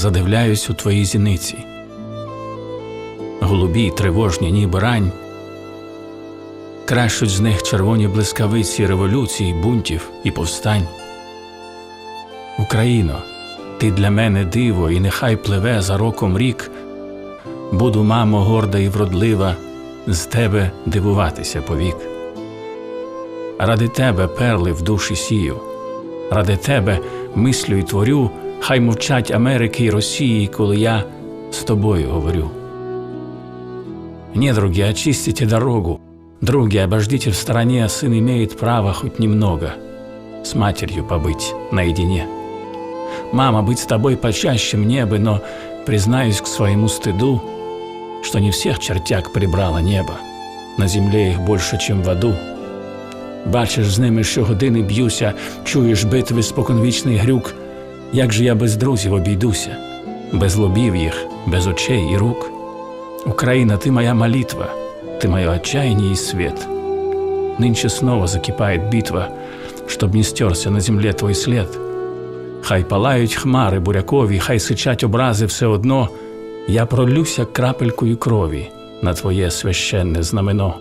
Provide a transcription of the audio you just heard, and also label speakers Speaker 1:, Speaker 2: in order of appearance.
Speaker 1: задивляюсь у твої зіниці. Голубі, тривожні, ніби рань. Кращуть з них червоні блискавиці революцій, бунтів і повстань. Україно, ти для мене диво, і нехай пливе за роком рік. Буду, мамо, горда і вродлива, з тебе дивуватися повік. Ради тебе перли в душі сію, ради тебе мислю й творю, хай мовчать Америки й Росії, коли я з тобою говорю. Недруги, очистите дорогу. Други, обождите в стороне, сын имеет право хоть немного с матерью побыть наедине. Мама, быть с тобой почаще мне бы, но признаюсь к своему стыду, что не всех чертяк прибрало небо. На земле их больше, чем в аду. Бачиш, з ними щогодини б'юся, чуєш битви споконвічний грюк. Як же я без друзів обійдуся, без лобів їх, без очей і рук. Украина, ты моя молитва, ты мое отчаяние и свет. Нынче снова закипает битва, чтоб не стерся на земле твой след. Хай палають хмари бурякові, хай сичать образи все одно, я пролюся крапелькою крові на твоє священне знамено.